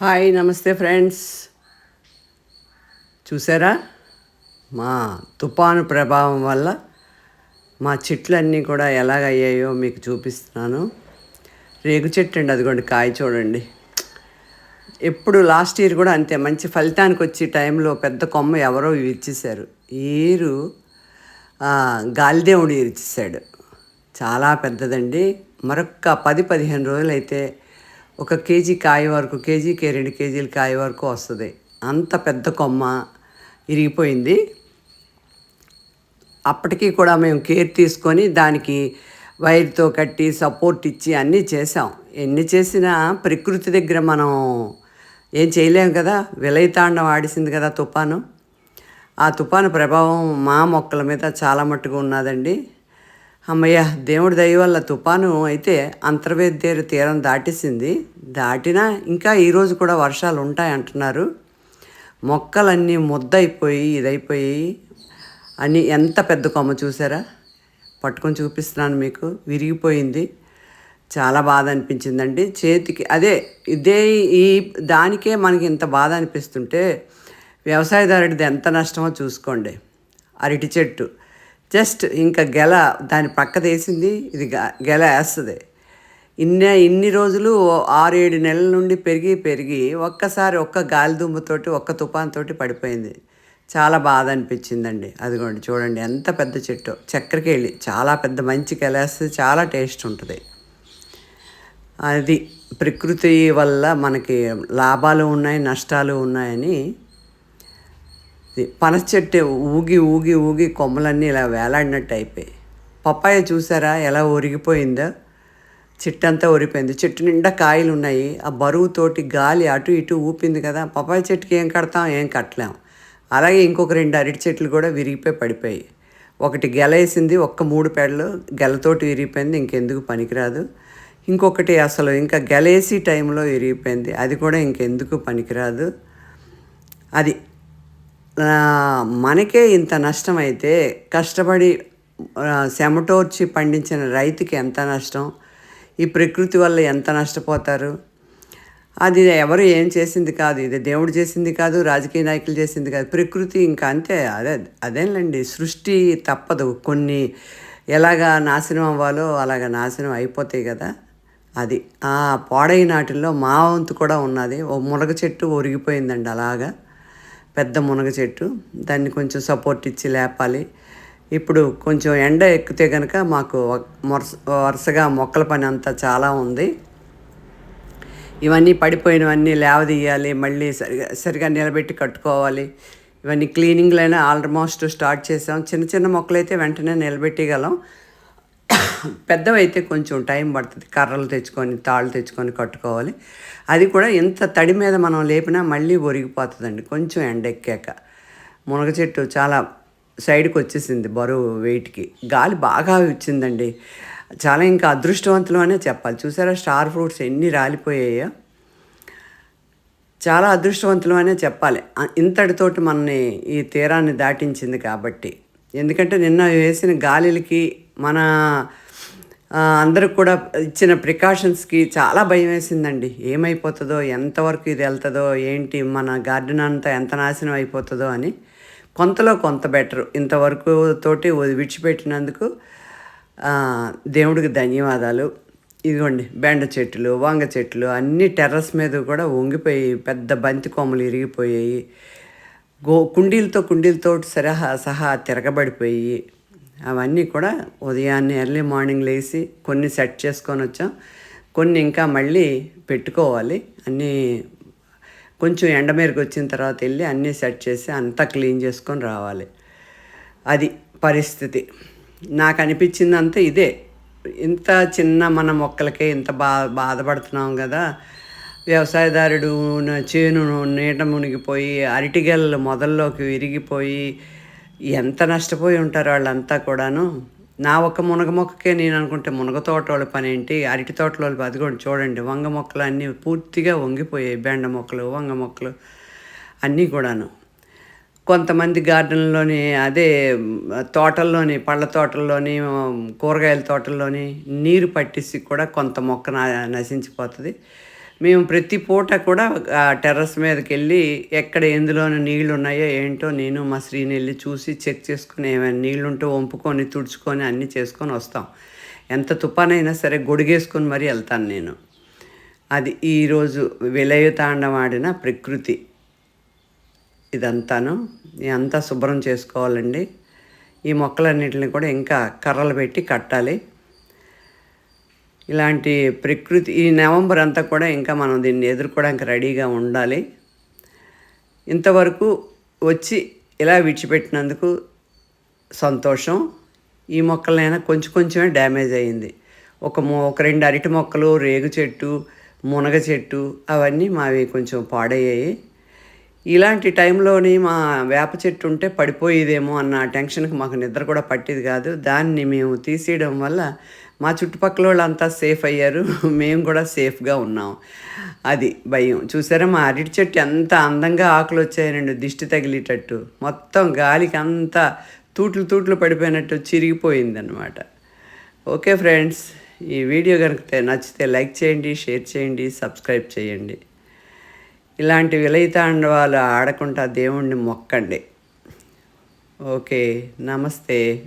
Hi నమస్తే friends. చూసారా? మా తుఫాను ప్రభావం వల్ల మా చెట్లన్నీ కూడా ఎలాగయ్యాయో మీకు చూపిస్తున్నాను. రేగు చెట్టు అండి అదిగోండి కాయ చూడండి. ఎప్పుడు లాస్ట్ ఇయర్ కూడా అంతే మంచి ఫలితానికి వచ్చే టైంలో పెద్ద కొమ్మ ఎవరో ఇచ్చేసారు ఈరు గాలిదేవుడు ఇచ్చేసాడు చాలా పెద్దదండి. మరొక పది పదిహేను రోజులైతే ఒక కేజీ కాయ వరకు కేజీకి రెండు కేజీల కాయ వరకు వస్తుంది. అంత పెద్ద కొమ్మ ఇరిగిపోయింది. అప్పటికీ కూడా మేము కేర్ తీసుకొని దానికి వైర్తో కట్టి సపోర్ట్ ఇచ్చి అన్నీ చేసాం ఎన్ని చేసినా ప్రకృతి దగ్గర మనం ఏం చేయలేము కదా. విలయతాండం ఆడిసింది కదా తుఫాను ఆ తుఫాను ప్రభావం మా మొక్కల మీద చాలా మట్టుగా ఉన్నదండి. అమ్మయ్య దేవుడి దయ వల్ల తుఫాను అయితే అంతర్వేద్యేరు తీరం దాటేసింది. దాటినా ఇంకా ఈరోజు కూడా వర్షాలు ఉంటాయి అంటున్నారు. మొక్కలన్నీ ముద్దయిపోయి ఇదైపోయి అని ఎంత పెద్ద కొమ్మ చూసారా? పట్టుకొని చూపిస్తున్నాను మీకు. విరిగిపోయింది. చాలా బాధ అనిపించిందండి. చేతికి అదే ఇదే ఈ దానికే మనకి ఇంత బాధ అనిపిస్తుంటే వ్యవసాయదారుడిది ఎంత నష్టమో చూసుకోండి. అరటి చెట్టు. జస్ట్ ఇంకా గెల దాని పక్క తీసింది ఇది గెల వేస్తుంది. ఇన్ని ఇన్ని రోజులు ఆరు ఏడు నెలల నుండి పెరిగి పెరిగి ఒక్కసారి ఒక్క గాలి దుమ్ముతోటి ఒక్క తుఫాన్తోటి పడిపోయింది. చాలా బాధ అనిపించిందండి అదిగోండి చూడండి ఎంత పెద్ద చెట్టు. చక్కెరకేళి చాలా పెద్ద మంచి కెలేస్తుంది చాలా టేస్ట్ ఉంటుంది. అది ప్రకృతి వల్ల మనకి లాభాలు ఉన్నాయి నష్టాలు ఉన్నాయని పనస చెట్టు ఊగి ఊగి ఊగి కొమ్మలన్నీ ఇలా వేలాడినట్టు అయిపోయి పప్పాయ చూసారా ఎలా ఒరిగిపోయిందో? చెట్టంతా ఒరిపోయింది చెట్టు నిండా కాయలు ఉన్నాయి. ఆ బరువుతోటి గాలి అటు ఇటు ఊపింది కదా. పప్పాయ చెట్టుకి ఏం కడతాం ఏం కట్టలేం. అలాగే ఇంకొక రెండు అరటి చెట్లు కూడా విరిగిపోయి పడిపోయి ఒకటి గెల వేసింది ఒక్క మూడు పేడలు గెలతోటి విరిగిపోయింది ఇంకెందుకు పనికిరాదు. ఇంకొకటి అసలు ఇంకా గెలేసి టైంలో విరిగిపోయింది. అది కూడా ఇంకెందుకు పనికిరాదు. అది మనకే ఇంత నష్టమైతే కష్టపడి చెమటోర్చి పండించిన రైతుకి ఎంత నష్టం? ఈ ప్రకృతి వల్ల ఎంత నష్టపోతారు? అది ఎవరు ఏం చేసింది కాదు. ఇది దేవుడు చేసింది కాదు రాజకీయ నాయకులు చేసింది కాదు. ప్రకృతి ఇంకా అంతే. అదే అదేనండి సృష్టి తప్పదు. కొన్ని ఎలాగా నాశనం అవ్వాలో అలాగ నాశనం అయిపోతాయి కదా. అది ఆ పాడై నాటిల్లో మా వంతు కూడా ఉన్నది. ఓ మునగ చెట్టు ఒరిగిపోయిందండి అలాగా. పెద్ద మునగ చెట్టు. దాన్ని కొంచెం సపోర్ట్ ఇచ్చి లేపాలి. ఇప్పుడు కొంచెం ఎండ ఎక్కితే కనుక మాకు వరుస వరుసగా మొక్కల పని అంతా చాలా ఉంది. ఇవన్నీ పడిపోయినవన్నీ లేవదీయాలి. మళ్ళీ సరిగా సరిగా నిలబెట్టి కట్టుకోవాలి. ఇవన్నీ క్లీనింగ్లైనా ఆల్మోస్ట్ స్టార్ట్ చేసాం. చిన్న చిన్న మొక్కలైతే వెంటనే నిలబెట్టగలం పెద్దవైతే కొంచెం టైం పడుతుంది. కర్రలు తెచ్చుకొని తాళ్ళు తెచ్చుకొని కట్టుకోవాలి. అది కూడా ఎంత తడి మీద మనం లేపినా మళ్ళీ ఒరిగిపోతుందండి. కొంచెం ఎండెక్కాక. మునగ చెట్టు చాలా సైడ్కి వచ్చేసింది బరువు వెయిట్కి. గాలి బాగా వచ్చిందండి. చాలా ఇంకా అదృష్టవంతులు అనే చెప్పాలి. చూసారా స్టార్ ఫ్రూట్స్ ఎన్ని రాలిపోయాయో? చాలా అదృష్టవంతులు అనే చెప్పాలి ఇంతటితోటి మనని ఈ తీరాన్ని దాటించింది కాబట్టి. ఎందుకంటే నిన్న వేసిన గాలిలకి మన అందరికి కూడా ఇచ్చిన ప్రికాషన్స్కి చాలా భయం వేసిందండి. ఏమైపోతుందో ఎంతవరకు ఇది వెళ్తుందో ఏంటి మన గార్డెన్ అంతా ఎంత నాశనం అయిపోతుందో అని. కొంతలో కొంత బెటర్. ఇంతవరకు తోటి విడిచిపెట్టినందుకు దేవుడికి ధన్యవాదాలు. ఇదిగోండి బెండ చెట్లు వంగ చెట్లు అన్నీ టెర్రస్ మీద కూడా వంగిపోయి పెద్ద బంతి కొమ్మలు ఇరిగిపోయాయి. గో కుండీలతో కుండీలతో సరహా సహా తిరగబడిపోయి అవన్నీ కూడా ఉదయాన్నే ఎర్లీ మార్నింగ్ లేచి కొన్ని సెట్ చేసుకొని వచ్చాం. కొన్ని ఇంకా మళ్ళీ పెట్టుకోవాలి. అన్నీ కొంచెం ఎండ వచ్చిన తర్వాత వెళ్ళి అన్నీ సెట్ చేసి అంతా క్లీన్ చేసుకొని రావాలి. అది పరిస్థితి. నాకు అనిపించిందంతా ఇదే. ఇంత చిన్న మన మొక్కలకే ఇంత బా బాధపడుతున్నాం కదా. వ్యవసాయదారుడు చేను నీట మునిగిపోయి అరటిగెలలు మొదల్లోకి విరిగిపోయి ఎంత నష్టపోయి ఉంటారు వాళ్ళంతా కూడాను. నా ఒక మునగ మొక్కకే నేను అనుకుంటే మునగ తోట వాళ్ళ పని ఏంటి? అరటి తోటల వాళ్ళు అది చూడండి. వంగ మొక్కలు అన్నీ పూర్తిగా వంగిపోయాయి. బెండ మొక్కలు వంగ మొక్కలు అన్నీ కూడాను. కొంతమంది గార్డెన్లోని అదే తోటల్లోని పళ్ళ తోటల్లోని కూరగాయల తోటల్లోని నీరు పట్టేసి కూడా కొంత మొక్క నశించిపోతుంది. మేము ప్రతి పూట కూడా ఆ టెర్రస్ మీదకి వెళ్ళి ఎక్కడ ఎందులోని నీళ్ళు ఉన్నాయో ఏంటో నేను మా శ్రీని వెళ్ళి చూసి చెక్ చేసుకుని ఏమైనా నీళ్ళు ఉంటే వంపుకొని తుడుచుకొని అన్నీ చేసుకొని వస్తాం. ఎంత తుపానైనా సరే గొడిగేసుకొని మరీ వెళ్తాను నేను. అది ఈరోజు విలయతాండం ఆడిన ప్రకృతి ఇదంతాను. అంతా శుభ్రం చేసుకోవాలండి. ఈ మొక్కలన్నిటిని కూడా ఇంకా కర్రలు పెట్టి కట్టాలి. ఇలాంటి ప్రకృతి ఈ నవంబర్ అంతా కూడా ఇంకా మనం దీన్ని ఎదుర్కోవడానికి రెడీగా ఉండాలి. ఇంతవరకు వచ్చి ఇలా విడిచిపెట్టినందుకు సంతోషం. ఈ మొక్కలైనా కొంచెం కొంచెమే డ్యామేజ్ అయ్యింది. ఒక మొ ఒక రెండు అరటి మొక్కలు రేగు చెట్టు మునగ చెట్టు అవన్నీ మావి కొంచెం పాడయ్యాయి. ఇలాంటి టైంలోని మా వేప చెట్టు ఉంటే పడిపోయేదేమో అన్న టెన్షన్కి మాకు నిద్ర కూడా పట్టేది కాదు. దాన్ని మేము తీసేయడం వల్ల మా చుట్టుపక్కల వాళ్ళంతా సేఫ్ అయ్యారు. మేము కూడా సేఫ్గా ఉన్నాం. అది భయం. చూసారా మా అరటి చెట్టు ఎంత అందంగా ఆకులు వచ్చాయనండి. దిష్టి తగిలేటట్టు. మొత్తం గాలికి అంతా తూట్లు తూట్లు పడిపోయినట్టు చిరిగిపోయిందనమాట ఓకే ఫ్రెండ్స్ ఈ వీడియో కనుక నచ్చితే లైక్ చేయండి షేర్ చేయండి సబ్స్క్రైబ్ చేయండి. ఇలాంటి విలయితాండవాలు ఆడకుండా దేవుణ్ణి మొక్కండి. ఓకే నమస్తే.